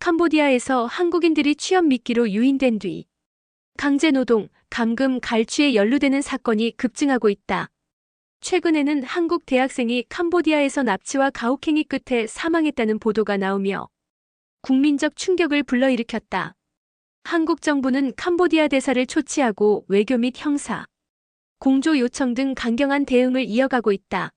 캄보디아에서 한국인들이 취업 미끼로 유인된 뒤 강제노동, 감금, 갈취에 연루되는 사건이 급증하고 있다. 최근에는 한국 대학생이 캄보디아에서 납치와 가혹행위 끝에 사망했다는 보도가 나오며 국민적 충격을 불러일으켰다. 한국 정부는 캄보디아 대사를 초치하고 외교 및 형사, 공조 요청 등 강경한 대응을 이어가고 있다.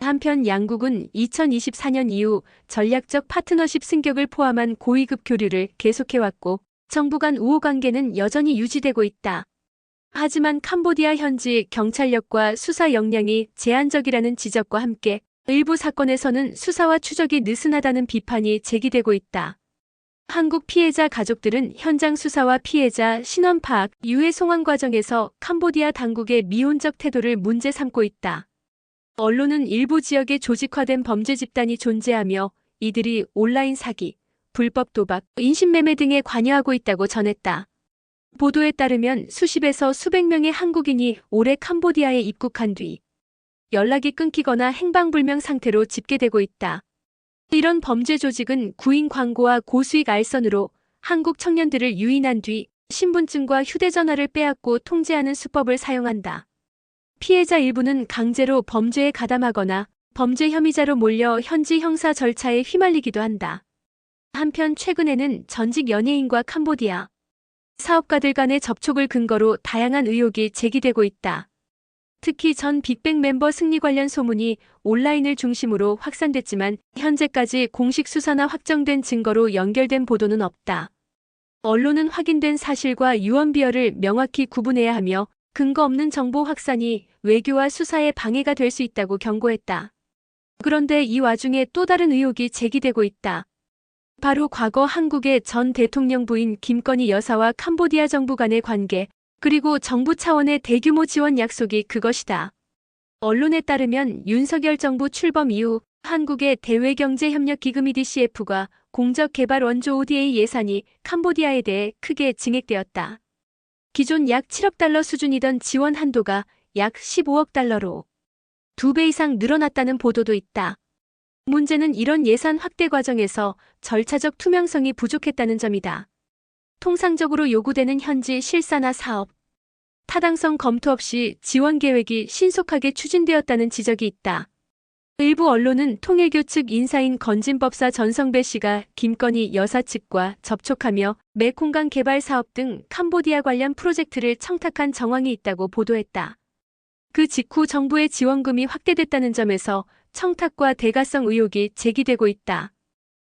한편 양국은 2024년 이후 전략적 파트너십 승격을 포함한 고위급 교류를 계속해왔고 정부 간 우호 관계는 여전히 유지되고 있다. 하지만 캄보디아 현지 경찰력과 수사 역량이 제한적이라는 지적과 함께 일부 사건에서는 수사와 추적이 느슨하다는 비판이 제기되고 있다. 한국 피해자 가족들은 현장 수사와 피해자 신원 파악, 유해 송환 과정에서 캄보디아 당국의 미온적 태도를 문제 삼고 있다. 언론은 일부 지역에 조직화된 범죄 집단이 존재하며 이들이 온라인 사기, 불법 도박, 인신매매 등에 관여하고 있다고 전했다. 보도에 따르면 수십에서 수백 명의 한국인이 올해 캄보디아에 입국한 뒤 연락이 끊기거나 행방불명 상태로 집계되고 있다. 이런 범죄 조직은 구인 광고와 고수익 알선으로 한국 청년들을 유인한 뒤 신분증과 휴대전화를 빼앗고 통제하는 수법을 사용한다. 피해자 일부는 강제로 범죄에 가담하거나 범죄 혐의자로 몰려 현지 형사 절차에 휘말리기도 한다. 한편 최근에는 전직 연예인과 캄보디아 사업가들 간의 접촉을 근거로 다양한 의혹이 제기되고 있다. 특히 전 빅뱅 멤버 승리 관련 소문이 온라인을 중심으로 확산됐지만 현재까지 공식 수사나 확정된 증거로 연결된 보도는 없다. 언론은 확인된 사실과 유언비어를 명확히 구분해야 하며 근거 없는 정보 확산이 외교와 수사에 방해가 될 수 있다고 경고했다. 그런데 이 와중에 또 다른 의혹이 제기되고 있다. 바로 과거 한국의 전 대통령 부인 김건희 여사와 캄보디아 정부 간의 관계, 그리고 정부 차원의 대규모 지원 약속이 그것이다. 언론에 따르면 윤석열 정부 출범 이후 한국의 대외경제협력기금 EDCF가 공적개발 원조 ODA 예산이 캄보디아에 대해 크게 증액되었다. 기존 약 7억 달러 수준이던 지원 한도가 약 15억 달러로 두배 이상 늘어났다는 보도도 있다. 문제는 이런 예산 확대 과정에서 절차적 투명성이 부족했다는 점이다. 통상적으로 요구되는 현지 실사나 사업, 타당성 검토 없이 지원 계획이 신속하게 추진되었다는 지적이 있다. 일부 언론은 통일교 측 인사인 건진법사 전성배 씨가 김건희 여사 측과 접촉하며 메콩강 개발 사업 등 캄보디아 관련 프로젝트를 청탁한 정황이 있다고 보도했다. 그 직후 정부의 지원금이 확대됐다는 점에서 청탁과 대가성 의혹이 제기되고 있다.